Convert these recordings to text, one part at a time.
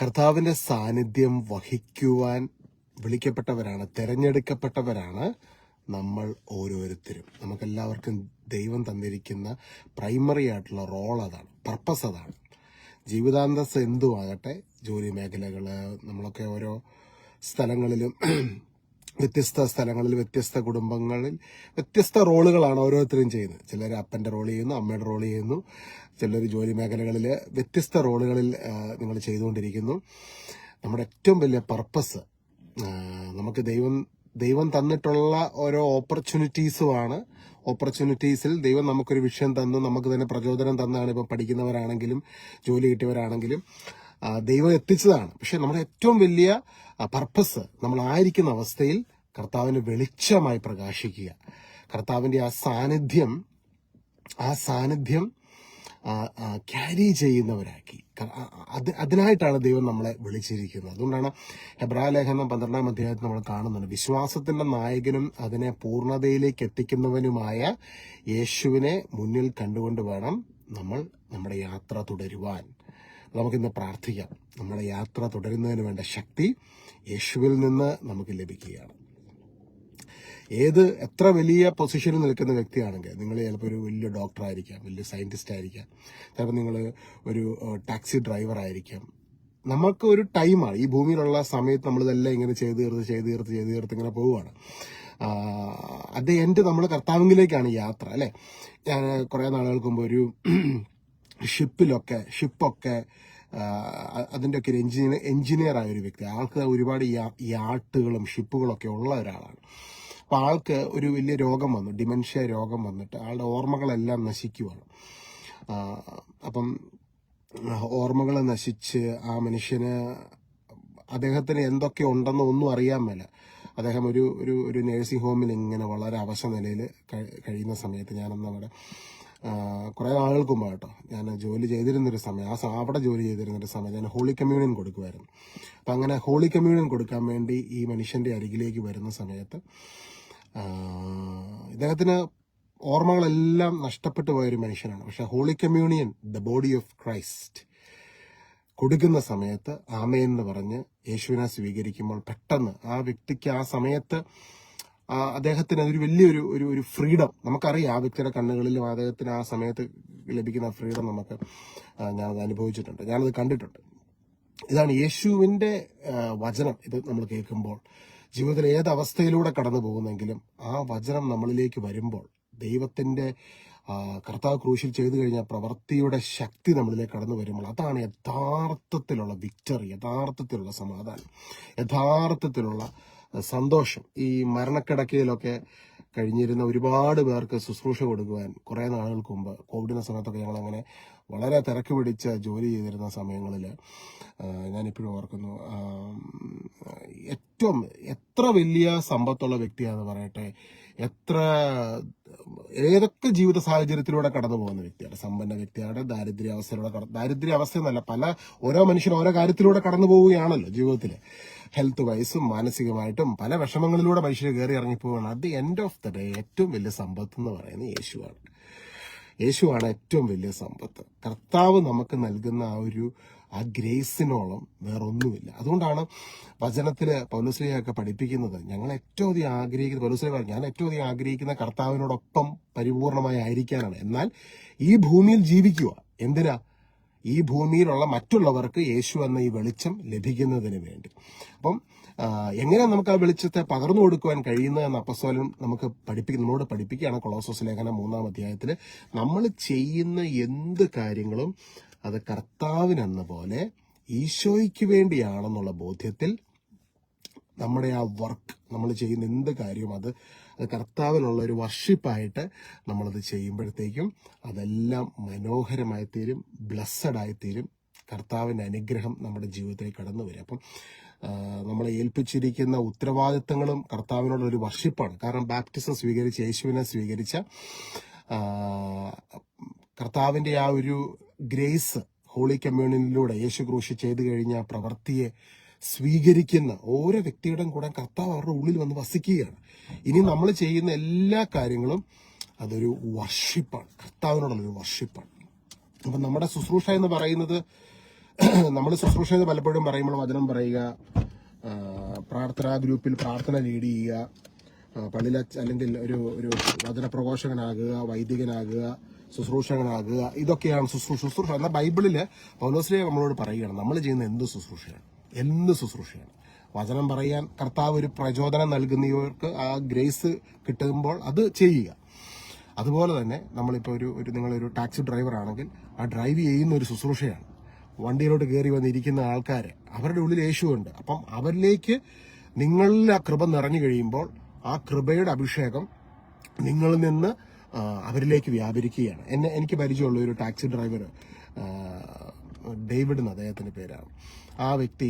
കർത്താവിന്റെ സാന്നിധ്യം വഹിക്കുവാൻ വിളിക്കപ്പെട്ടവരാണ് തിരഞ്ഞെടുക്കപ്പെട്ടവരാണ് നമ്മൾ ഓരോരുത്തരും. നമുക്കെല്ലാവർക്കും ദൈവം തന്നിരിക്കുന്ന പ്രൈമറി ആയിട്ടുള്ള റോൾ അതാണ് പർപ്പസ് അതാണ്. ജീവിതാന്തസ് എന്തുമാകട്ടെ ജോലി മേഖലകൾ നമ്മളൊക്കെ ഓരോ സ്ഥലങ്ങളിലും വ്യത്യസ്ത സ്ഥലങ്ങളിൽ വ്യത്യസ്ത കുടുംബങ്ങളിൽ വ്യത്യസ്ത റോളുകളാണ് ഓരോരുത്തരും ചെയ്യുന്നത്. ചിലർ അപ്പന്റെ റോൾ ചെയ്യുന്നു അമ്മയുടെ റോൾ ചെയ്യുന്നു. ചിലർ ജോലി മേഖലകളിൽ വ്യത്യസ്ത റോളുകളിൽ നിങ്ങൾ ചെയ്തുകൊണ്ടിരിക്കുന്നു. നമ്മുടെ ഏറ്റവും വലിയ പർപ്പസ് നമുക്ക് ദൈവം ദൈവം തന്നിട്ടുള്ള ഓരോ ഓപ്പർച്യൂണിറ്റീസുമാണ് ഓപ്പർച്യൂണിറ്റീസിൽ ദൈവം നമുക്കൊരു വിഷയം തന്നു നമുക്ക് തന്നെ പ്രചോദനം തന്നാണ് ഇപ്പോൾ പഠിക്കുന്നവരാണെങ്കിലും ജോലി കിട്ടിയവരാണെങ്കിലും. ദൈവം എത്തിച്ചതാണ്. പക്ഷെ നമ്മുടെ ഏറ്റവും വലിയ പർപ്പസ് നമ്മൾ ആയിരിക്കുന്ന അവസ്ഥയിൽ കർത്താവിന് വെളിച്ചമായി പ്രകാശിക്കുക. കർത്താവിന്റെ ആ സാന്നിധ്യം ആ സാന്നിധ്യം ക്യാരി ചെയ്യുന്നവരാക്കി. അത് അതിനായിട്ടാണ് ദൈവം നമ്മളെ വിളിച്ചിരിക്കുന്നത്. അതുകൊണ്ടാണ് ഹെബ്രാലേഖനം പന്ത്രണ്ടാം അധ്യായത്തിൽ നമ്മൾ കാണുന്നുണ്ട്. വിശ്വാസത്തിന്റെ നായകനും അതിനെ പൂർണതയിലേക്ക് എത്തിക്കുന്നവനുമായ യേശുവിനെ മുന്നിൽ കണ്ടുകൊണ്ട് വേണം നമ്മൾ നമ്മുടെ യാത്ര തുടരുവാൻ. നമുക്കിന്ന് പ്രാർത്ഥിക്കാം. നമ്മുടെ യാത്ര തുടരുന്നതിന് വേണ്ട ശക്തി യേശുവിൽ നിന്ന് നമുക്ക് ലഭിക്കുകയാണ്. ഏത് എത്ര വലിയ പൊസിഷനിൽ നിൽക്കുന്ന വ്യക്തിയാണെങ്കിൽ നിങ്ങൾ ചിലപ്പോൾ ഒരു വലിയ ഡോക്ടർ ആയിരിക്കാം വലിയ സയന്റിസ്റ്റ് ആയിരിക്കാം ചിലപ്പോൾ നിങ്ങൾ ഒരു ടാക്സി ഡ്രൈവർ ആയിരിക്കാം. നമുക്ക് ഒരു ടൈമാണ് ഈ ഭൂമിയിലുള്ള സമയത്ത് നമ്മളിതെല്ലാം ഇങ്ങനെ ചെയ്ത് തീർത്ത് ചെയ്ത് തീർത്ത് ചെയ്ത് തീർത്ത് ഇങ്ങനെ പോവുകയാണ്. അത് എന്റെ നമ്മൾ കർത്താവിലേക്കാണ് യാത്ര അല്ലേ? ഞാൻ കുറേ നാളുകൾക്ക് മുമ്പ് ഒരു ഷിപ്പിലൊക്കെ ഷിപ്പൊക്കെ അതിന്റെ ഒക്കെ ഒരു എഞ്ചിനീയർ എഞ്ചിനീയർ ആയ ഒരു വ്യക്തി. ആൾക്ക് ഒരുപാട് യാട്ടുകളും ഷിപ്പുകളൊക്കെ ഉള്ള ഒരാളാണ്. അപ്പൊ ആൾക്ക് ഒരു വലിയ രോഗം വന്നു ഡിമെൻഷ്യ രോഗം വന്നിട്ട് ആളുടെ ഓർമ്മകളെല്ലാം നശിക്കുവാണ്. അപ്പം ഓർമ്മകൾ നശിച്ച് ആ മനുഷ്യന് അദ്ദേഹത്തിന് എന്തൊക്കെ ഉണ്ടെന്ന് ഒന്നും അറിയാൻ മേല. അദ്ദേഹം ഒരു ഒരു ഒരു നേഴ്സിംഗ് ഹോമിൽ ഇങ്ങനെ വളരെ അവശ നിലയിൽ കഴിയുന്ന സമയത്ത് ഞാനന്ന് അവിടെ കുറേ നാളുകൾക്ക് മുമ്പ് കേട്ടോ ഞാൻ ജോലി ചെയ്തിരുന്നൊരു സമയം ആ അവിടെ ജോലി ചെയ്തിരുന്നൊരു സമയം ഞാൻ ഹോളി കമ്മ്യൂണിയൻ കൊടുക്കുമായിരുന്നു അപ്പം അങ്ങനെ ഹോളി കമ്മ്യൂണിയൻ കൊടുക്കാൻ വേണ്ടി ഈ മനുഷ്യന്റെ അരികിലേക്ക് വരുന്ന സമയത്ത് ഇദ്ദേഹത്തിന് ഓർമ്മകളെല്ലാം നഷ്ടപ്പെട്ടു പോയൊരു മനുഷ്യനാണ്. പക്ഷെ holy communion the body of Christ കൊടുക്കുന്ന സമയത്ത് ആമയെന്ന് പറഞ്ഞ് യേശുവിനെ സ്വീകരിക്കുമ്പോൾ പെട്ടെന്ന് ആ വ്യക്തിക്ക് ആ സമയത്ത് അദ്ദേഹത്തിന് അതൊരു വലിയൊരു ഒരു ഒരു ഫ്രീഡം നമുക്കറിയാം ആ വ്യക്തിയുടെ കണ്ണുകളിലും അദ്ദേഹത്തിന് ആ സമയത്ത് ലഭിക്കുന്ന ഫ്രീഡം നമുക്ക് ഞാനത് അനുഭവിച്ചിട്ടുണ്ട്. ഞാനത് കണ്ടിട്ടുണ്ട്. ഇതാണ് യേശുവിന്റെ വചനം. ഇത് നമ്മൾ കേൾക്കുമ്പോൾ ജീവിതത്തിൽ ഏത് അവസ്ഥയിലൂടെ കടന്നു പോകുന്നെങ്കിലും ആ വചനം നമ്മളിലേക്ക് വരുമ്പോൾ ദൈവത്തിന്റെ കർത്താവ് ക്രൂശിൽ ചെയ്തു കഴിഞ്ഞ പ്രവൃത്തിയുടെ ശക്തി നമ്മളിലേക്ക് കടന്നു വരുമ്പോൾ അതാണ് യഥാർത്ഥത്തിലുള്ള വിക്ടറി യഥാർത്ഥത്തിലുള്ള സമാധാനം യഥാർത്ഥത്തിലുള്ള സന്തോഷം. ഈ മരണക്കിടക്കയിലൊക്കെ കഴിഞ്ഞിരുന്ന ഒരുപാട് പേർക്ക് ശുശ്രൂഷ കൊടുക്കുവാൻ കുറേ നാളുകൾക്ക് മുമ്പ് കോവിഡിന്റെ സമയത്തൊക്കെ ഞങ്ങൾ അങ്ങനെ വളരെ തിരക്ക് പിടിച്ച ജോലി ചെയ്തിരുന്ന സമയങ്ങളിൽ ഞാനിപ്പോഴും ഓർക്കുന്നു ഏറ്റവും എത്ര വലിയ സമ്പത്തുള്ള വ്യക്തിയാണെന്ന് പറയട്ടെ എത്ര ഏതൊക്കെ ജീവിത സാഹചര്യത്തിലൂടെ കടന്നു പോകുന്ന വ്യക്തിയാണ് സമ്പന്ന വ്യക്തിയാണ് ദാരിദ്ര്യാവസ്ഥയിലൂടെ ദാരിദ്ര്യാവസ്ഥ എന്നല്ല പല ഓരോ മനുഷ്യരും ഓരോ കാര്യത്തിലൂടെ കടന്നു പോവുകയാണല്ലോ ജീവിതത്തിൽ ഹെൽത്ത് വൈസും മാനസികമായിട്ടും പല വിഷമങ്ങളിലൂടെ മനുഷ്യർ കയറി ഇറങ്ങിപ്പോവുകയാണ്. അത് എൻഡ് ഓഫ് ദ ഡേ ഏറ്റവും വലിയ സമ്പത്ത് എന്ന് പറയുന്നത് യേശുവാണ്. യേശുവാണ് ഏറ്റവും വലിയ സമ്പത്ത്. കർത്താവ് നമുക്ക് നൽകുന്ന ആ ഒരു ആ ഗ്രേസിനോളം വേറൊന്നുമില്ല. അതുകൊണ്ടാണ് വചനത്തിൽ പൗലശ്രീയൊക്കെ പഠിപ്പിക്കുന്നത്. ഞങ്ങൾ ഏറ്റവും അധികം ആഗ്രഹിക്കുന്ന പൗലശ്രീ പറഞ്ഞു ഞാൻ ഏറ്റവും അധികം ആഗ്രഹിക്കുന്ന കർത്താവിനോടൊപ്പം പരിപൂർണമായി ആയിരിക്കാനാണ്. എന്നാൽ ഈ ഭൂമിയിൽ ജീവിക്കുക എന്തിനാ? ഈ ഭൂമിയിലുള്ള മറ്റുള്ളവർക്ക് യേശു എന്ന ഈ വെളിച്ചം ലഭിക്കുന്നതിന് വേണ്ടി. അപ്പം എങ്ങനെ നമുക്ക് ആ വെളിച്ചത്തെ പകർന്നു കൊടുക്കുവാൻ കഴിയുന്നത് എന്ന അപ്പസ്വലം നമുക്ക് പഠിപ്പിക്കും നമ്മളോട് പഠിപ്പിക്കുകയാണ് കൊളോസോസ് ലേഖനം മൂന്നാം അധ്യായത്തിൽ നമ്മൾ ചെയ്യുന്ന എന്ത് കാര്യങ്ങളും അത് കർത്താവിനെന്ന പോലെ ഈശോയ്ക്ക് വേണ്ടിയാണെന്നുള്ള ബോധ്യത്തിൽ നമ്മുടെ ആ വർക്ക് നമ്മൾ ചെയ്യുന്ന എന്ത് കാര്യവും അത് അത് കർത്താവിനുള്ള ഒരു വർഷിപ്പായിട്ട് നമ്മളത് ചെയ്യുമ്പോഴത്തേക്കും അതെല്ലാം മനോഹരമായി തീരും ബ്ലസ്സഡായി തീരും കർത്താവിന്റെ അനുഗ്രഹം നമ്മുടെ ജീവിതത്തിലേക്ക് കടന്നു വരും. അപ്പം നമ്മളെ ഏൽപ്പിച്ചിരിക്കുന്ന ഉത്തരവാദിത്തങ്ങളും കർത്താവിനോടുള്ള ഒരു വർഷിപ്പാണ്. കാരണം ബാപ്റ്റിസം സ്വീകരിച്ച യേശുവിനെ സ്വീകരിച്ച കർത്താവിന്റെ ആ ഒരു ഗ്രേസ് ഹോളി കമ്മ്യൂണിയനിലൂടെ യേശു ക്രൂശി ചെയ്തു കഴിഞ്ഞ പ്രവൃത്തിയെ സ്വീകരിക്കുന്ന ഓരോ വ്യക്തിയുടെയും കൂടെ കർത്താവ് അവരുടെ ഉള്ളിൽ വന്ന് വസിക്കുകയാണ്. ഇനി നമ്മൾ ചെയ്യുന്ന എല്ലാ കാര്യങ്ങളും അതൊരു വർഷിപ്പാണ്. കർത്താവിനോടുള്ളൊരു വർഷിപ്പാണ്. അപ്പം നമ്മുടെ ശുശ്രൂഷ എന്ന് പറയുന്നത് നമ്മൾ ശുശ്രൂഷ പലപ്പോഴും പറയുമ്പോൾ വചനം പറയുക പ്രാർത്ഥനാ ഗ്രൂപ്പിൽ പ്രാർത്ഥന ലീഡ് ചെയ്യുക പള്ളിയിൽ അല്ലെങ്കിൽ ഒരു ഒരു വചനപ്രഘോഷകനാകുക വൈദികനാകുക ശുശ്രൂഷകനാകുക ഇതൊക്കെയാണ് ശുശ്രൂഷ ശുശ്രൂഷ. എന്നാൽ ബൈബിളിൽ പൗലോസ്ലിയ നമ്മളോട് പറയുകയാണ് നമ്മൾ ചെയ്യുന്ന എന്ത് ശുശ്രൂഷയാണ്? എന്ത് ശുശ്രൂഷയാണ്? വചനം പറയാൻ കർത്താവ് ഒരു പ്രചോദനം നൽകുന്നവർക്ക് ആ ഗ്രേസ് കിട്ടുമ്പോൾ അത് ചെയ്യുക. അതുപോലെ തന്നെ നമ്മളിപ്പോൾ ഒരു ഒരു നിങ്ങളൊരു ടാക്സി ഡ്രൈവർ ആണെങ്കിൽ ആ ഡ്രൈവ് ചെയ്യുന്ന ഒരു ശുശ്രൂഷയാണ്. വണ്ടിയിലോട്ട് കയറി വന്നിരിക്കുന്ന ആൾക്കാർ അവരുടെ ഉള്ളിൽ യേശുവുണ്ട്. അപ്പം അവരിലേക്ക് നിങ്ങളിൽ ആ കൃപ നിറഞ്ഞു കഴിയുമ്പോൾ ആ കൃപയുടെ അഭിഷേകം നിങ്ങളിൽ നിന്ന് അവരിലേക്ക് വ്യാപരിക്കുകയാണ്. എന്നെ എനിക്ക് പരിചയമുള്ള ഒരു ടാക്സി ഡ്രൈവർ ഡേവിഡ് എന്ന് അദ്ദേഹത്തിന്റെ പേരാണ്. ആ വ്യക്തി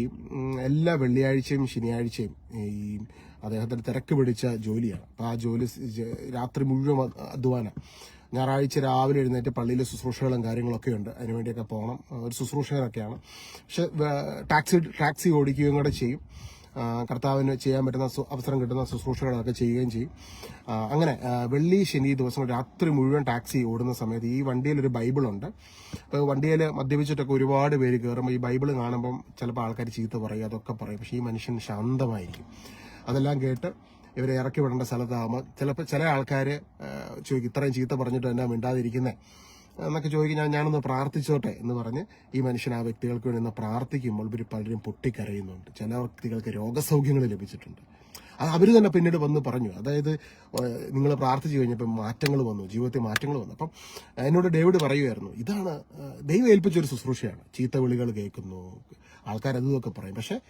എല്ലാ വെള്ളിയാഴ്ചയും ശനിയാഴ്ചയും ഈ അദ്ദേഹത്തിന്റെ തിരക്ക് പിടിച്ച ജോലിയാണ്. അപ്പോൾ ആ ജോലി രാത്രി മുഴുവൻ അധ്വാനം. ഞായറാഴ്ച രാവിലെ എഴുന്നേറ്റ് പള്ളിയിലെ ശുശ്രൂഷകളും കാര്യങ്ങളൊക്കെ ഉണ്ട്. അതിനുവേണ്ടിയൊക്കെ പോകണം. ഒരു ശുശ്രൂഷകരൊക്കെയാണ്. പക്ഷെ ടാക്സി ടാക്സി ഓടിക്കുകയും കൂടെ ചെയ്യും. കർത്താവിന് ചെയ്യാൻ പറ്റുന്ന അവസരം കിട്ടുന്ന ശുശ്രൂഷകളൊക്കെ ചെയ്യുകയും ചെയ്യും. അങ്ങനെ വെള്ളി ശനി ദിവസം രാത്രി മുഴുവൻ ടാക്സി ഓടുന്ന സമയത്ത് ഈ വണ്ടിയിൽ ഒരു ബൈബിളുണ്ട്. അപ്പോൾ വണ്ടിയിൽ മദ്യപിച്ചിട്ടൊക്കെ ഒരുപാട് പേര് കയറുമ്പോൾ ഈ ബൈബിൾ കാണുമ്പം ചിലപ്പോൾ ആൾക്കാർ ചീത്ത പറയും അതൊക്കെ പറയും. പക്ഷേ ഈ മനുഷ്യൻ ശാന്തമായിരിക്കും. അതെല്ലാം കേട്ട് ഇവരെ ഇറക്കി വിടേണ്ട സ്ഥലത്താകുമ്പോൾ ചിലപ്പോൾ ചില ആൾക്കാർ ചോദിക്കും ഇത്രയും ചീത്ത പറഞ്ഞിട്ട് എന്നാ മിണ്ടാതിരിക്കുന്നത് എന്നൊക്കെ ചോദിക്കും ഞാൻ ഞാനൊന്ന് പ്രാർത്ഥിച്ചോട്ടെ എന്ന് പറഞ്ഞ് ഈ മനുഷ്യൻ ആ വ്യക്തികൾക്ക് വേണ്ടി ഒന്ന് പ്രാർത്ഥിക്കുമ്പോൾ ഇവർ പലരും പൊട്ടിക്കരയുന്നുണ്ട്. ചില വ്യക്തികൾക്ക് രോഗസൗഖ്യങ്ങൾ ലഭിച്ചിട്ടുണ്ട്. അത് അവർ തന്നെ പിന്നീട് വന്ന് പറഞ്ഞു. അതായത് നിങ്ങൾ പ്രാർത്ഥിച്ചു കഴിഞ്ഞപ്പോൾ മാറ്റങ്ങൾ വന്നു ജീവിതത്തിൽ മാറ്റങ്ങൾ വന്നു. അപ്പം എന്നോട് ഡേവിഡ് പറയുമായിരുന്നു ഇതാണ് ദൈവം ഏൽപ്പിച്ചൊരു ശുശ്രൂഷയാണ്. ചീത്ത വിളികൾ കേൾക്കുന്നു ആൾക്കാർ പറയും. പക്ഷെ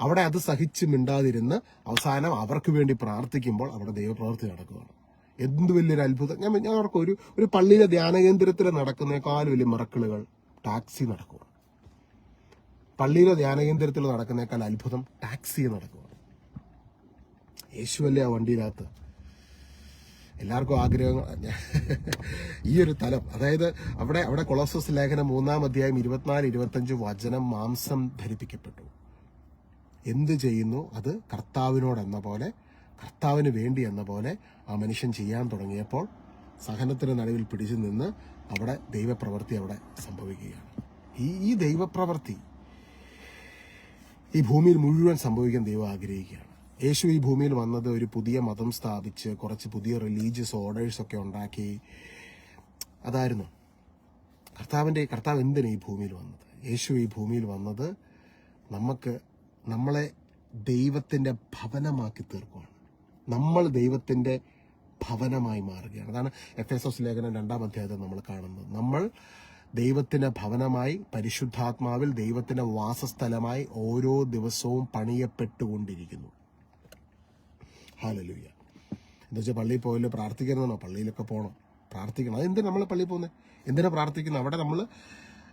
അവിടെ അത് സഹിച്ച് മിണ്ടാതിരുന്ന് അവസാനം അവർക്ക് വേണ്ടി പ്രാർത്ഥിക്കുമ്പോൾ അവിടെ ദൈവപ്രവൃത്തി നടക്കുകയാണ്. എന്ത് വലിയൊരു അത്ഭുതം. ഞാൻ ഞാൻ അവർക്ക് ഒരു ഒരു പള്ളിയിലെ ധ്യാനകേന്ദ്രത്തിൽ നടക്കുന്നേക്കാൾ വലിയ മറക്കളുകൾ ടാക്സി നടക്കുകയാണ്. പള്ളിയിലെ ധ്യാനകേന്ദ്രത്തിൽ നടക്കുന്നേക്കാൾ അത്ഭുതം ടാക്സി നടക്കുക യേശുവല്ലേ ആ വണ്ടിയിനകത്ത് എല്ലാവർക്കും ആഗ്രഹങ്ങൾ ഈ ഒരു തലം. അതായത് അവിടെ അവിടെ കൊളോസസ് ലേഖനം മൂന്നാം അധ്യായം ഇരുപത്തിനാല് ഇരുപത്തഞ്ച് വചനം മാംസം ധരിപ്പിക്കപ്പെട്ടു. എന്ത് ചെയ്യുന്നു? അത് കർത്താവിനോട് എന്ന പോലെ കർത്താവിന് വേണ്ടി എന്ന പോലെ ആ മനുഷ്യൻ ചെയ്യാൻ തുടങ്ങിയപ്പോൾ സഹനത്തിന് നടുവിൽ പിടിച്ചു നിന്ന് അവിടെ ദൈവപ്രവൃത്തി അവിടെ സംഭവിക്കുകയാണ്. ഈ ഈ ദൈവപ്രവൃത്തി ഈ ഭൂമിയിൽ മുഴുവൻ സംഭവിക്കാൻ ദൈവം ആഗ്രഹിക്കുകയാണ്. യേശു ഈ ഭൂമിയിൽ വന്നത് ഒരു പുതിയ മതം സ്ഥാപിച്ച് കുറച്ച് പുതിയ റിലീജിയസ് ഓർഡേഴ്സ് ഒക്കെ ഉണ്ടാക്കി. അതായിരുന്നു. കർത്താവിന്റെ കർത്താവ് എന്തിനാണ് ഈ ഭൂമിയിൽ വന്നത്? യേശു ഈ ഭൂമിയിൽ വന്നത് നമുക്ക് നമ്മളെ ദൈവത്തിന്റെ ഭവനമാക്കി തീർക്കുകയാണ് നമ്മൾ ദൈവത്തിന്റെ ഭവനമായി മാറുകയാണ്. അതാണ് എഫ് എസ് എസ് ലേഖനം രണ്ടാം അധ്യായത്തിൽ നമ്മൾ കാണുന്നത്. നമ്മൾ ദൈവത്തിന്റെ ഭവനമായി പരിശുദ്ധാത്മാവിൽ ദൈവത്തിന്റെ വാസസ്ഥലമായി ഓരോ ദിവസവും പണിയപ്പെട്ടുകൊണ്ടിരിക്കുന്നു. ഹാലലൂയ എന്താ വെച്ചാൽ പള്ളിയിൽ പോയല്ലോ പ്രാർത്ഥിക്കണമെന്നോ പള്ളിയിലൊക്കെ പോകണം പ്രാർത്ഥിക്കണം. അതെന്തിനാ നമ്മൾ പള്ളിയിൽ പോകുന്നത് എന്തിനാണ് പ്രാർത്ഥിക്കുന്നത് അവിടെ നമ്മൾ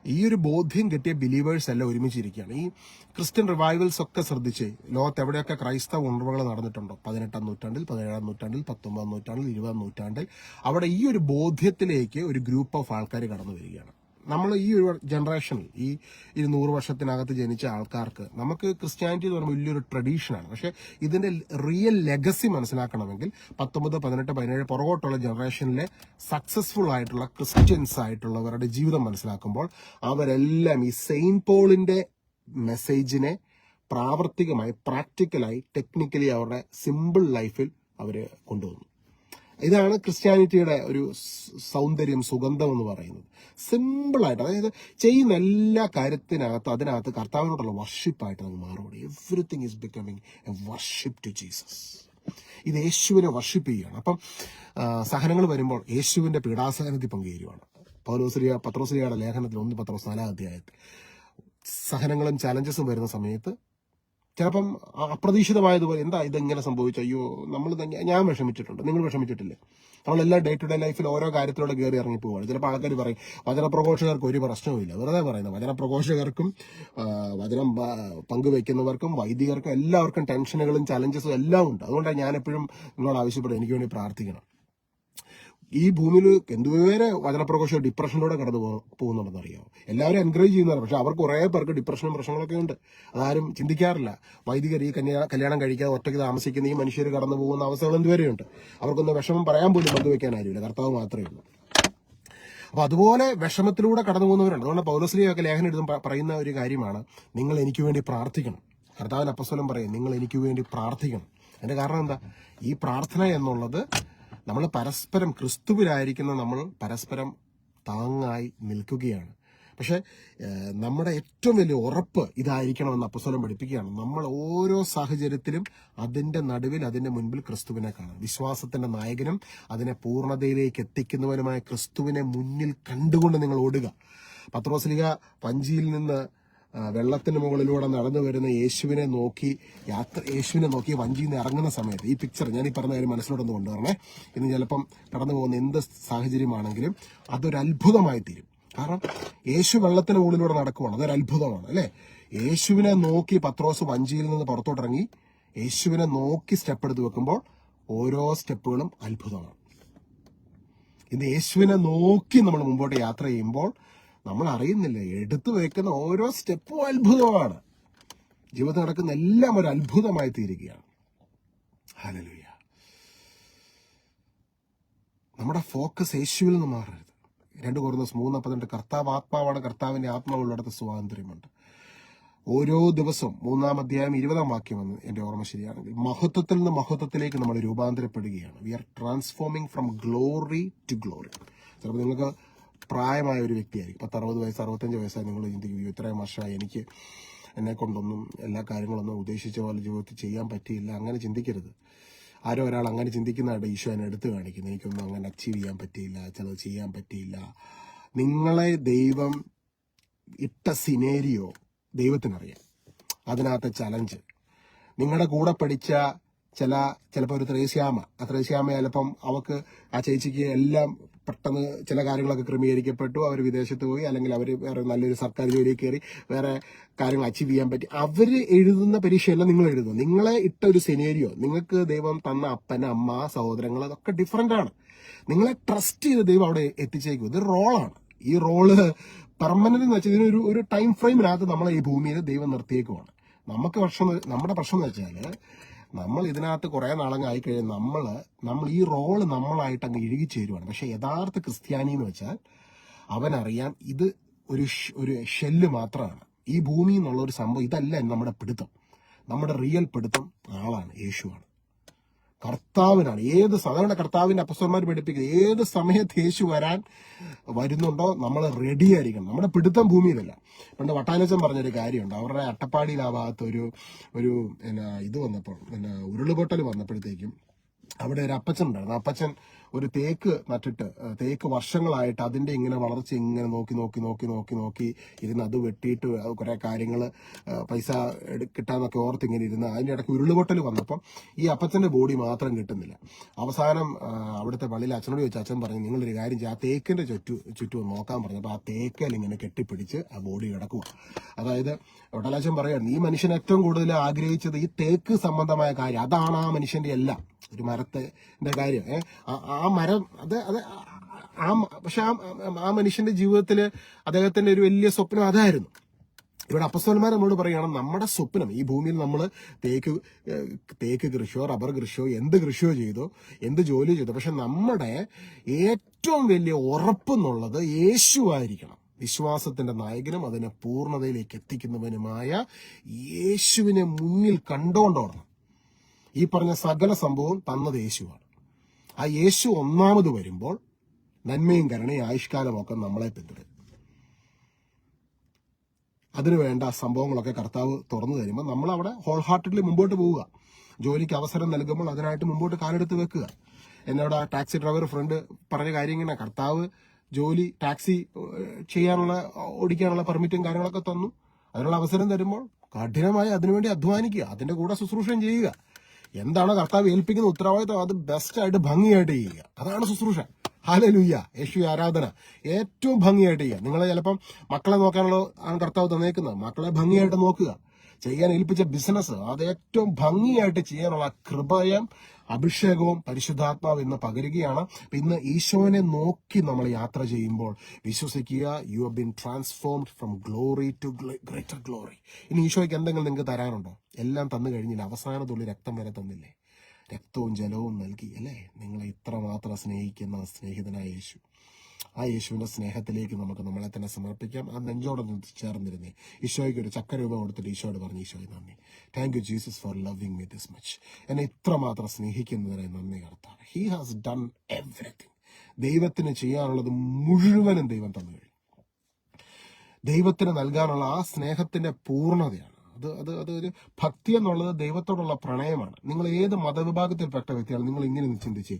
ഈ ഒരു ബോധ്യം കിട്ടിയ ബിലീവേഴ്സ് എല്ലാം ഒരുമിച്ചിരിക്കുകയാണ്. ഈ ക്രിസ്ത്യൻ റിവൈവൽസ് ഒക്കെ ശ്രദ്ധിച്ച് ലോകത്ത് എവിടെയൊക്കെ ക്രൈസ്തവ ഉണർവുകൾ നടന്നിട്ടുണ്ടോ? പതിനെട്ടാം നൂറ്റാണ്ടിൽ പതിനേഴാം നൂറ്റാണ്ടിൽ പത്തൊമ്പതാം നൂറ്റാണ്ടിൽ ഇരുപതാം നൂറ്റാണ്ടിൽ. അവിടെ ഈ ഒരു ബോധ്യത്തിലേക്ക് ഒരു ഗ്രൂപ്പ് ഓഫ് ആൾക്കാർ കടന്നു വരികയാണ്. നമ്മൾ ഈ ഒരു ജനറേഷനിൽ ഈ ഇരുന്നൂറ് വർഷത്തിനകത്ത് ജനിച്ച ആൾക്കാർക്ക് നമുക്ക് ക്രിസ്ത്യാനിറ്റി എന്ന് പറയുമ്പോൾ വലിയൊരു ട്രഡീഷനാണ് പക്ഷേ ഇതിന്റെ റിയൽ ലെഗസി മനസ്സിലാക്കണമെങ്കിൽ പത്തൊമ്പത് പതിനെട്ട് പതിനേഴ് പുറകോട്ടുള്ള ജനറേഷനിലെ സക്സസ്ഫുൾ ആയിട്ടുള്ള ക്രിസ്ത്യൻസ് ആയിട്ടുള്ളവരുടെ ജീവിതം മനസ്സിലാക്കുമ്പോൾ അവരെല്ലാം ഈ സെയിന്റ് പോളിന്റെ മെസ്സേജിനെ പ്രാവർത്തികമായി പ്രാക്ടിക്കലായി ടെക്നിക്കലി അവരുടെ സിമ്പിൾ ലൈഫിൽ അവർ കൊണ്ടുവന്നു. ഇതാണ് ക്രിസ്ത്യാനിറ്റിയുടെ ഒരു സൗന്ദര്യം സുഗന്ധം എന്ന് പറയുന്നത്. സിമ്പിളായിട്ട് അതായത് ചെയ്യുന്ന എല്ലാ കാര്യത്തിനകത്ത് അതിനകത്ത് കർത്താവിനോടുള്ള വർഷിപ്പായിട്ട് നമുക്ക് മാറുകയാണ് everything is becoming a worship to Jesus ഇത് യേശുവിനെ വർഷിപ്പ് ചെയ്യുകയാണ്. അപ്പം സഹനങ്ങൾ വരുമ്പോൾ യേശുവിന്റെ പീഡാസഹനത്തിൽ പങ്കുചേരുവാണ്. പൗലോസ്ലിയ പത്രോസ്ലിയുടെ ലേഖനത്തിൽ ഒന്ന് പത്രോസ് നാലാം അധ്യായത്തിൽ. സഹനങ്ങളും ചാലഞ്ചസും വരുന്ന സമയത്ത് ചിലപ്പം അപ്രതീക്ഷിതമായതുപോലെ എന്താ ഇതെങ്ങനെ സംഭവിച്ചു അയ്യോ നമ്മൾ ഞാൻ വിഷമിച്ചിട്ടുണ്ട്. നിങ്ങൾ വിഷമിച്ചിട്ടില്ലേ? നമ്മളെല്ലാം ഡേ ടു ഡേ ലൈഫിൽ ഓരോ കാര്യത്തിലൂടെ കയറി ഇറങ്ങി പോവുകയാണ് ചിലപ്പോൾ ആൾക്കാർ പറയും വചനപ്രഘോഷകർക്ക് ഒരു പ്രശ്നവുമില്ല. വെറുതെ പറയുന്നത് വചനപ്രഘോഷകർക്കും വചനം പങ്കുവെക്കുന്നവർക്കും വൈദികർക്കും എല്ലാവർക്കും ടെൻഷനുകളും ചലഞ്ചസും എല്ലാം ഉണ്ട്. അതുകൊണ്ടാണ് ഞാൻ എപ്പോഴും നിങ്ങളോട് ആവശ്യപ്പെടുന്നത്. എനിക്ക് വേണ്ടി പ്രാർത്ഥിക്കണം. ഈ ഭൂമിയിൽ എന്തുവരെ വചനപ്രഘോഷ ഡിപ്രഷനിലൂടെ കടന്നു പോകുന്നുണ്ടെന്ന് അറിയാം എല്ലാവരും എൻകറേജ് ചെയ്യുന്നതാണ്. പക്ഷെ അവർ കുറെ പേർക്ക് ഡിപ്രഷനും പ്രശ്നങ്ങളൊക്കെ ഉണ്ട്. അതാരും ചിന്തിക്കാറില്ല. വൈദികർ ഈ കല്യാണം കഴിക്കാതെ ഒറ്റയ്ക്ക് താമസിക്കുന്ന ഈ മനുഷ്യർ കടന്നു പോകുന്ന അവസ്ഥകൾ എന്തുവരെയുണ്ട് അവർക്കൊന്നും വിഷമം പറയാൻ പോലും പങ്കുവെക്കാൻ ആരുമില്ല. കർത്താവ് മാത്രമേ ഉള്ളൂ. അപ്പൊ അതുപോലെ വിഷമത്തിലൂടെ കടന്നു പോകുന്നവരുണ്ട്. അതുകൊണ്ട് പൗലോസ്ലിയൊക്കെ ലേഖനം എഴുതും പ- പറയുന്ന ഒരു കാര്യമാണ്. നിങ്ങൾ എനിക്ക് വേണ്ടി പ്രാർത്ഥിക്കണം. കർത്താവിന് അപ്പസ്വലം പറയും നിങ്ങൾ എനിക്ക് വേണ്ടി പ്രാർത്ഥിക്കണം. അതിന്റെ കാരണം എന്താ? ഈ പ്രാർത്ഥന എന്നുള്ളത് നമ്മൾ പരസ്പരം ക്രിസ്തുവിലായിരിക്കുന്ന നമ്മൾ പരസ്പരം താങ്ങായി നിൽക്കുകയാണ്. പക്ഷെ നമ്മുടെ ഏറ്റവും വലിയ ഉറപ്പ് ഇതായിരിക്കണമെന്ന് അപ്പസ്വലം പഠിപ്പിക്കുകയാണ്. നമ്മൾ ഓരോ സാഹചര്യത്തിലും അതിന്റെ നടുവിൽ അതിന്റെ മുൻപിൽ ക്രിസ്തുവിനെ കാണാം. വിശ്വാസത്തിന്റെ നായകനും അതിനെ പൂർണതയിലേക്ക് എത്തിക്കുന്നവനുമായ ക്രിസ്തുവിനെ മുന്നിൽ കണ്ടുകൊണ്ട് നിങ്ങൾ ഓടുക. പത്രോസ്ലിക പഞ്ചിയിൽ നിന്ന് വെള്ളത്തിന് മുകളിലൂടെ നടന്നു വരുന്ന യേശുവിനെ നോക്കി യാത്ര യേശുവിനെ നോക്കി വഞ്ചിയിൽ നിന്ന് ഇറങ്ങുന്ന സമയത്ത് ഈ പിക്ചർ ഞാൻ ഈ പറഞ്ഞ കാര്യം മനസ്സിലോട്ടൊന്ന് കൊണ്ടുവരണേ. ഇന്ന് ചിലപ്പം കടന്നു പോകുന്ന എന്ത് സാഹചര്യമാണെങ്കിലും അതൊരു അത്ഭുതമായി തീരും. കാരണം യേശു വെള്ളത്തിന് മുകളിലൂടെ നടക്കുവാണ് അതൊരു അത്ഭുതമാണ് അല്ലെ? യേശുവിനെ നോക്കി പത്രോസ് വഞ്ചിയിൽ നിന്ന് പുറത്തോട്ടിറങ്ങി യേശുവിനെ നോക്കി സ്റ്റെപ്പ് എടുത്ത് വെക്കുമ്പോൾ ഓരോ സ്റ്റെപ്പുകളും അത്ഭുതമാണ്. ഇന്ന് യേശുവിനെ നോക്കി നമ്മൾ മുമ്പോട്ട് യാത്ര ചെയ്യുമ്പോൾ നമ്മൾ അറിയുന്നില്ല എടുത്തു വെക്കുന്ന ഓരോ സ്റ്റെപ്പും അത്ഭുതമാണ്. ജീവിതത്തിൽ നടക്കുന്ന എല്ലാം ഒരു അത്ഭുതമായി തീരുകയാണ്. ഹലലുയ നമ്മുടെ ഫോക്കസ് യേശുവിൽ നിന്ന് മാറരുത്. രണ്ട് കുറഞ്ഞ മൂന്ന് പതിനെട്ട് കർത്താവ് ആത്മാവാണ്. കർത്താവിന്റെ ആത്മാവുള്ളിടത്ത് സ്വാതന്ത്ര്യമുണ്ട്. ഓരോ ദിവസവും മൂന്നാം അധ്യായം ഇരുപതാം വാക്യമെന്ന് എന്റെ ഓർമ്മ ശരിയാണെങ്കിൽ മഹത്വത്തിൽ നിന്ന് മഹത്വത്തിലേക്ക് നമ്മൾ രൂപാന്തരപ്പെടുകയാണ്. We are transforming from glory to glory ചിലപ്പോൾ നിങ്ങൾക്ക് പ്രായമായ ഒരു വ്യക്തിയായിരിക്കും. പത്ത് അറുപത് വയസ്സ് അറുപത്തഞ്ച് വയസ്സായി നിങ്ങൾ ചിന്തിക്കും "അയ്യോ, ഇത്രയും വർഷമായി എനിക്ക് എന്നെ കൊണ്ടൊന്നും എല്ലാ കാര്യങ്ങളൊന്നും ഉദ്ദേശിച്ച പോലെ ജീവിതത്തിൽ ചെയ്യാൻ പറ്റിയില്ല. അങ്ങനെ ചിന്തിക്കരുത്. ആരോ ഒരാൾ അങ്ങനെ ചിന്തിക്കുന്നതായിട്ട് ഈശോ എന്നെ എടുത്തു കാണിക്കുന്നത് എനിക്കൊന്നും അങ്ങനെ അച്ചീവ് ചെയ്യാൻ പറ്റിയില്ല ചിലത് ചെയ്യാൻ പറ്റിയില്ല. നിങ്ങളെ ദൈവം ഇട്ട സിനേരിയോ ദൈവത്തിനറിയാം. അതിനകത്തെ ചലഞ്ച് നിങ്ങളുടെ കൂടെ പഠിച്ച ചില ചിലപ്പോൾ ഒരു ത്രേസ്യാമ. ആ ത്രേസ്യാമ ചിലപ്പം അവക്ക് ആ ചേച്ചിക്ക് എല്ലാം പെട്ടെന്ന് ചില കാര്യങ്ങളൊക്കെ ക്രമീകരിക്കപ്പെട്ടു. അവർ വിദേശത്ത് പോയി അല്ലെങ്കിൽ അവർ വേറെ നല്ലൊരു സർക്കാർ ജോലിയിൽ കയറി വേറെ കാര്യങ്ങൾ അച്ചീവ് ചെയ്യാൻ പറ്റി. അവർ എഴുതുന്ന പരീക്ഷയല്ല നിങ്ങൾ എഴുതുന്നു നിങ്ങളെ ഇട്ട ഒരു സെനേരിയോ നിങ്ങൾക്ക് ദൈവം തന്ന അപ്പൻ അമ്മ സഹോദരങ്ങൾ അതൊക്കെ ഡിഫറെന്റ് ആണ്. നിങ്ങളെ ട്രസ്റ്റ് ചെയ്ത് ദൈവം അവിടെ എത്തിച്ചേക്കും. ഇത് റോളാണ് ഈ റോൾ പെർമനന്റ് എന്ന് വെച്ചാൽ ഇതിനൊരു ഒരു ടൈം ഫ്രെയിമിനകത്ത് നമ്മളെ ഈ ഭൂമിയിൽ ദൈവം നിർത്തിയേക്കുവാണ്. നമുക്ക് പ്രശ്നം നമ്മുടെ പ്രശ്നം എന്ന് വെച്ചാൽ നമ്മൾ ഇതിനകത്ത് കുറേ നാളങ്ങ് ആയിക്കഴിഞ്ഞാൽ നമ്മൾ നമ്മൾ ഈ റോൾ നമ്മളായിട്ട് അങ്ങ് ഇഴുകിച്ചേരുവാണ് പക്ഷേ യഥാർത്ഥ ക്രിസ്ത്യാനി എന്ന് വെച്ചാൽ അവനറിയാം ഇത് ഒരു ഒരു ഷെല്ല് മാത്രമാണ് ഈ ഭൂമി എന്നുള്ള ഒരു സംഭവം ഇതല്ല നമ്മുടെ പിടുത്തം. നമ്മുടെ റിയൽ പിടുത്തം ആളാണ് യേശുവാണ്. കർത്താവിനാണ്. ഏത് സാധാരണ കർത്താവിന്റെ അപ്പസ്വന്മാർ പഠിപ്പിക്കുന്നത് ഏത് സമയത്ത് യേശു വരാൻ വരുന്നുണ്ടോ നമ്മൾ റെഡി ആയിരിക്കണം. നമ്മുടെ പിടുത്തം ഭൂമിയിലല്ല. പണ്ട് വട്ടാനച്ചൻ പറഞ്ഞൊരു കാര്യമുണ്ട്. അവരുടെ അട്ടപ്പാടിയിൽ ആ ഭാഗത്ത് ഒരു ഒരു എന്നാ ഇത് വന്നപ്പോൾ എന്നാ ഉരുളുപൊട്ടൽ വന്നപ്പോഴത്തേക്കും അവിടെ ഒരു അപ്പച്ചൻ ഉണ്ടായിരുന്നു. അപ്പച്ചൻ ഒരു തേക്ക് നട്ടിട്ട് തേക്ക് വർഷങ്ങളായിട്ട് അതിന്റെ ഇങ്ങനെ വളർച്ച ഇങ്ങനെ നോക്കി നോക്കി നോക്കി നോക്കി നോക്കി ഇരുന്ന് അത് വെട്ടിയിട്ട് കുറെ കാര്യങ്ങൾ പൈസ കിട്ടാന്നൊക്കെ ഓർത്ത് ഇങ്ങനെ ഇരുന്ന് അതിന്റെ ഇടയ്ക്ക് ഉരുളുപൊട്ടൽ വന്നപ്പം ഈ അപ്പച്ചന്റെ ബോഡി മാത്രം കിട്ടുന്നില്ല. അവസാനം അവിടുത്തെ പള്ളിയിൽ അച്ഛനോട് ചോദിച്ചു അച്ഛൻ പറഞ്ഞു നിങ്ങളൊരു കാര്യം ആ തേക്കിന്റെ ചുറ്റു ചുറ്റും നോക്കാൻ പറഞ്ഞു അപ്പോൾ ആ തേക്കൽ ഇങ്ങനെ കെട്ടിപ്പിടിച്ച് ആ ബോഡി കിടക്കുക അതായത് ഒട്ടലാച്ചൻ പറയുകയാണ് ഈ മനുഷ്യൻ ഏറ്റവും കൂടുതൽ ആഗ്രഹിച്ചത് ഈ തേക്ക് സംബന്ധമായ കാര്യം അതാണ് ആ മനുഷ്യന്റെ എല്ലാം. ഒരു മരത്തിന്റെ കാര്യം. ആ മരം അത് അത് ആ പക്ഷെ ആ ആ മനുഷ്യന്റെ ജീവിതത്തിൽ അദ്ദേഹത്തിന്റെ ഒരു വലിയ സ്വപ്നം അതായിരുന്നു. ഇവിടെ അപ്പസ്വന്മാർ നമ്മളോട് പറയുകയാണ് നമ്മുടെ സ്വപ്നം ഈ ഭൂമിയിൽ നമ്മൾ തേക്ക് തേക്ക് കൃഷിയോ റബ്ബർ കൃഷിയോ എന്ത് കൃഷിയോ ചെയ്തോ എന്ത് ജോലി ചെയ്തോ. പക്ഷെ നമ്മുടെ ഏറ്റവും വലിയ ഉറപ്പെന്നുള്ളത് യേശുവായിരിക്കണം. വിശ്വാസത്തിന്റെ നായകനും അതിനെ പൂർണതയിലേക്ക് എത്തിക്കുന്നവനുമായ യേശുവിനെ മുന്നിൽ കണ്ടുകൊണ്ടോടണം ഈ പറഞ്ഞ സകല സംഭവം തന്നത് യേശുവാണ്. ആ യേശു ഒന്നാമത് വരുമ്പോൾ നന്മയും കരുണയും ആയുഷ്കാലമൊക്കെ നമ്മളെ പിന്തുടരും. അതിനു വേണ്ട സംഭവങ്ങളൊക്കെ കർത്താവ് തുറന്നു തരുമ്പോൾ നമ്മൾ അവിടെ ഹോൾ ഹാർട്ടഡ്ലി മുമ്പോട്ട് പോവുക. ജോലിക്ക് അവസരം നൽകുമ്പോൾ അതിനായിട്ട് മുമ്പോട്ട് കാലെടുത്ത് വെക്കുക. എന്നോട് ആ ടാക്സി ഡ്രൈവർ ഫ്രണ്ട് പറഞ്ഞ കാര്യം ഇങ്ങനെ കർത്താവ് ജോലി ടാക്സി ചെയ്യാനുള്ള ഓടിക്കാനുള്ള പെർമിറ്റും കാര്യങ്ങളൊക്കെ തന്നു. അതിനുള്ള അവസരം തരുമ്പോൾ കഠിനമായി അതിനുവേണ്ടി അധ്വാനിക്കുക. അതിന്റെ കൂടെ ശുശ്രൂഷയും ചെയ്യുക. എന്താണോ കർത്താവ് ഏൽപ്പിക്കുന്ന ഉത്തരവാദിത്വം അത് ബെസ്റ്റായിട്ട് ഭംഗിയായിട്ട് ചെയ്യുക. അതാണ് ശുശ്രൂഷ. ഹാലലുയ്യ യേശു ആരാധന. ഏറ്റവും ഭംഗിയായിട്ട് ചെയ്യുക. നിങ്ങളെ ചിലപ്പം മക്കളെ നോക്കാനുള്ള ആണ് കർത്താവ് തന്നേക്കുന്നത്. മക്കളെ ഭംഗിയായിട്ട് നോക്കുക. ചെയ്യാൻ ഏൽപ്പിച്ച ബിസിനസ് അത് ഏറ്റവും ഭംഗിയായിട്ട് ചെയ്യാനുള്ള കൃപയും അഭിഷേകവും പരിശുദ്ധാത്മാവ് ഇന്ന് പകരുകയാണ്. ഇന്ന് ഈശോനെ നോക്കി നമ്മൾ യാത്ര ചെയ്യുമ്പോൾ വിശ്വസിക്കുക you have been transformed from glory to greater glory ഇനി ഈശോയ്ക്ക് എന്തെങ്കിലും നിങ്ങൾക്ക് തരാനുണ്ടോ? എല്ലാം തന്നു കഴിഞ്ഞില്ല. അവസാന തുള്ളി രക്തം വരെ തന്നില്ലേ? രക്തവും ജലവും നൽകി അല്ലേ? നിങ്ങളെ ഇത്രമാത്രം സ്നേഹിക്കുന്ന സ്നേഹിതനായ യേശു. ആ യേശുവിന്റെ സ്നേഹത്തിലേക്ക് നമുക്ക് നമ്മളെ തന്നെ സമർപ്പിക്കാം. ആ നെഞ്ചോടൊന്ന് ചേർന്നിരുന്നേ. ഈശോയ്ക്ക് ഒരു ചക്ക രൂപം കൊടുത്തിട്ട് ഈശോയോട് പറഞ്ഞു ഈശോയെ നന്ദി. Thank you Jesus for loving me this much എന്നെ ഇത്രമാത്രം സ്നേഹിക്കുന്നതിനെ നന്ദി കർത്താവ്. ഹി ഹാസ് ഡൺ എവറിഥിങ് ദൈവത്തിന് ചെയ്യാനുള്ളത് മുഴുവനും ദൈവം തന്നു കഴിഞ്ഞു. ദൈവത്തിന് നൽകാനുള്ള ആ സ്നേഹത്തിന്റെ പൂർണതയാണ്. അത് അത് അത് ഒരു ഭക്തി എന്നുള്ളത് ദൈവത്തോടുള്ള പ്രണയമാണ്. നിങ്ങൾ ഏത് മതവിഭാഗത്തിൽപ്പെട്ട വ്യക്തിയാണ് നിങ്ങൾ ഇങ്ങനെ ചിന്തിച്ചേ.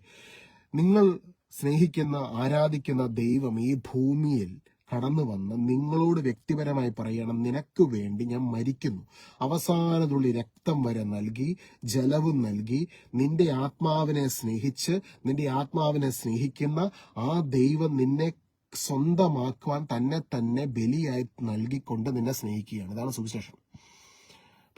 നിങ്ങൾ സ്നേഹിക്കുന്ന ആരാധിക്കുന്ന ദൈവം ഈ ഭൂമിയിൽ കടന്നു വന്ന് നിങ്ങളോട് വ്യക്തിപരമായി പറയണം നിനക്ക് വേണ്ടി ഞാൻ മരിക്കുന്നു. അവസാനതുള്ളി രക്തം വരെ നൽകി ജലവും നൽകി നിന്റെ ആത്മാവിനെ സ്നേഹിച്ച് നിന്റെ ആത്മാവിനെ സ്നേഹിക്കുന്ന ആ ദൈവം നിന്നെ സ്വന്തമാക്കുവാൻ തന്നെ തന്നെ ബലിയായി നൽകിക്കൊണ്ട് നിന്നെ സ്നേഹിക്കുകയാണ്. ഇതാണ് സുവിശേഷം.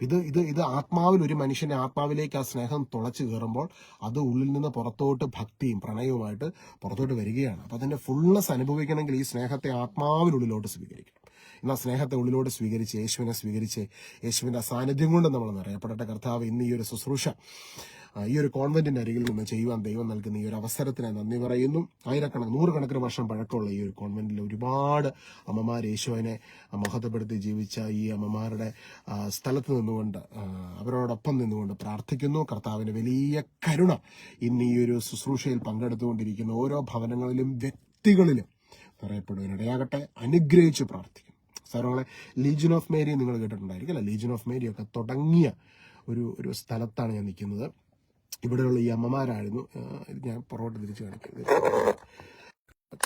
ഇത് ഇത് ഇത് ആത്മാവിൽ ഒരു മനുഷ്യനെ ആത്മാവിലേക്ക് ആ സ്നേഹം തുളച്ചു കയറുമ്പോൾ അത് ഉള്ളിൽ നിന്ന് പുറത്തോട്ട് ഭക്തിയും പ്രണയവുമായിട്ട് പുറത്തോട്ട് വരികയാണ്. അപ്പം അതിന്റെ ഫുൾനെസ് അനുഭവിക്കണമെങ്കിൽ ഈ സ്നേഹത്തെ ആത്മാവിനുള്ളിലോട്ട് സ്വീകരിക്കണം. എന്നാൽ സ്നേഹത്തെ ഉള്ളിലോട്ട് സ്വീകരിച്ച് യേശുവിനെ സ്വീകരിച്ച് യേശുവിന്റെ സാന്നിധ്യം കൊണ്ട് നമ്മൾ നിറയപ്പെടട്ടെ കർത്താവ് ഇന്ന് ഈ ഒരു ശുശ്രൂഷ ഈ ഒരു കോൺവെന്റിന്റെ അരികിൽ നിന്ന് ചെയ്യുവാൻ ദൈവം നൽകുന്ന ഈ ഒരു അവസരത്തിന് നന്ദി പറയുന്നു. ആയിരക്കണക്കിന് നൂറുകണക്കിന് വർഷം പഴക്കമുള്ള ഈ ഒരു കോൺവെന്റിൽ ഒരുപാട് അമ്മമാർ യേശുവിനെ മഹത്വപ്പെടുത്തി ജീവിച്ച ഈ അമ്മമാരുടെ സ്ഥലത്ത് നിന്നുകൊണ്ട് അവരോടൊപ്പം നിന്നുകൊണ്ട് പ്രാർത്ഥിക്കുന്നു. കർത്താവിന് വലിയ കരുണ ഇന്ന് ഈ ഒരു ശുശ്രൂഷയിൽ പങ്കെടുത്തുകൊണ്ടിരിക്കുന്ന ഓരോ ഭവനങ്ങളിലും വ്യക്തികളിലും പറയപ്പെടുവാനിടയാകട്ടെ അനുഗ്രഹിച്ച് പ്രാർത്ഥിക്കും സാറുകളെ ലീജൻ ഓഫ് മേരി നിങ്ങൾ കേട്ടിട്ടുണ്ടായിരിക്കും അല്ലെ? ലീജൻ ഓഫ് മേരി ഒക്കെ തുടങ്ങിയ ഒരു ഒരു സ്ഥലത്താണ് ഞാൻ നിൽക്കുന്നത്. ഇവിടെയുള്ള ഈ അമ്മമാരായിരുന്നു. ഞാൻ പുറകോട്ട് തിരിച്ചു കാണിക്കുന്നത്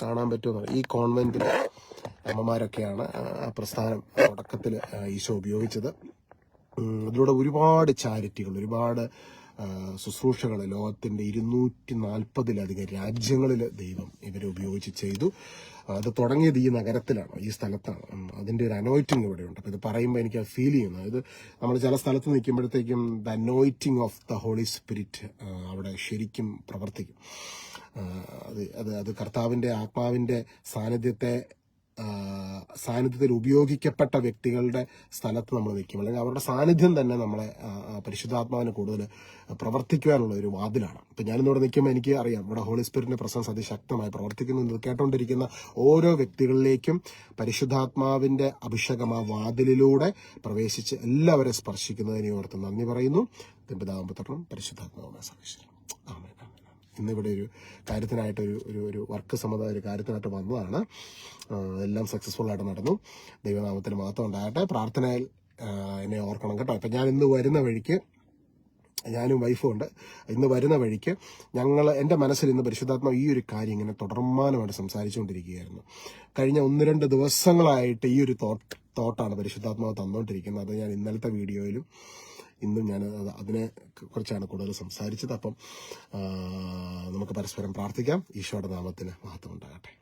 കാണാൻ പറ്റുമോ ഈ കോൺവെന്റിൽ അമ്മമാരൊക്കെയാണ് ആ, പ്രസ്ഥാനം തുടക്കത്തിൽ ഈശോ ഉപയോഗിച്ചത്. അതിലൂടെ ഒരുപാട് ചാരിറ്റികൾ ഒരുപാട് ശുശ്രൂഷകൾ ലോകത്തിന്റെ ഇരുന്നൂറ്റി നാൽപ്പതിലധികം രാജ്യങ്ങളിൽ ദൈവം ഇവരെ ഉപയോഗിച്ച് ചെയ്തു. അത് തുടങ്ങിയത് ഈ നഗരത്തിലാണ് ഈ സ്ഥലത്താണ്. അതിന്റെ ഒരു അനോയിറ്റിംഗ് ഇവിടെ ഉണ്ട് അപ്പോൾ ഇത് പറയുമ്പോൾ എനിക്ക് ഫീൽ ചെയ്യുന്നു. അതായത് നമ്മൾ ചില സ്ഥലത്ത് നിൽക്കുമ്പോഴത്തേക്കും the anointing of the holy spirit അവിടെ ശരിക്കും പ്രവർത്തിക്കും. അത് അത് അത് കർത്താവിന്റെ ആത്മാവിന്റെ സാന്നിധ്യത്തെ സാന്നിധ്യത്തിൽ ഉപയോഗിക്കപ്പെട്ട വ്യക്തികളുടെ സ്ഥലത്ത് നമ്മൾ വയ്ക്കും അല്ലെങ്കിൽ അവരുടെ സാന്നിധ്യം തന്നെ നമ്മളെ പരിശുദ്ധാത്മാവിനെ കൂടുതൽ പ്രവർത്തിക്കുവാനുള്ള ഒരു വാതിലാണ്. ഇപ്പം ഞാനിന്നിവിടെ നിൽക്കുമ്പോൾ എനിക്ക് അറിയാം ഇവിടെ ഹോളി സ്പിരിറ്റിന്റെ പ്രസൻസ് അതിശക്തമായി പ്രവർത്തിക്കുന്നു എന്ന് കേട്ടുകൊണ്ടിരിക്കുന്ന ഓരോ വ്യക്തികളിലേക്കും പരിശുദ്ധാത്മാവിന്റെ അഭിഷേകം ആ വാതിലിലൂടെ പ്രവേശിച്ച് എല്ലാവരെ സ്പർശിക്കുന്നതിനെ ഓർത്ത് നന്ദി പറയുന്നു. പിതാമ്പുത്രനും പരിശുദ്ധാത്മാവുമായ സർവേശ്വരൻ ആമേൻ ആമേൻ. ഇന്നിവിടെ ഒരു കാര്യത്തിനായിട്ട് ഒരു ഒരു വർക്ക് സമ്മതമായ ഒരു കാര്യത്തിനായിട്ട് വന്നതാണ്. എല്ലാം സക്സസ്ഫുൾ ആയിട്ട് നടന്നു. ദൈവനാമത്തിന് മാത്രം ഉണ്ടാകട്ടെ. പ്രാർത്ഥനയിൽ എന്നെ ഓർക്കണം കേട്ടോ. അപ്പം ഞാൻ ഇന്ന് വരുന്ന വഴിക്ക് ഞാനും വൈഫും ഉണ്ട്. ഇന്ന് വരുന്ന വഴിക്ക് ഞങ്ങൾ എന്റെ മനസ്സിൽ ഇന്ന് പരിശുദ്ധാത്മ ഈ ഒരു കാര്യം ഇങ്ങനെ തുടർമാനമായിട്ട് സംസാരിച്ചുകൊണ്ടിരിക്കുകയായിരുന്നു. കഴിഞ്ഞ ഒന്ന് രണ്ട് ദിവസങ്ങളായിട്ട് ഈ ഒരു തോട്ട് തോട്ടാണ് പരിശുദ്ധാത്മാവ് തന്നുകൊണ്ടിരിക്കുന്നത്. അത് ഞാൻ ഇന്നലത്തെ വീഡിയോയിലും ഇന്നും ഞാൻ അതിനെ കുറിച്ചാണ് കൂടുതൽ സംസാരിച്ചത്. അപ്പം നമുക്ക് പരസ്പരം പ്രാർത്ഥിക്കാം. ഈശോയുടെ നാമത്തിന് മഹത്വം ഉണ്ടാകട്ടെ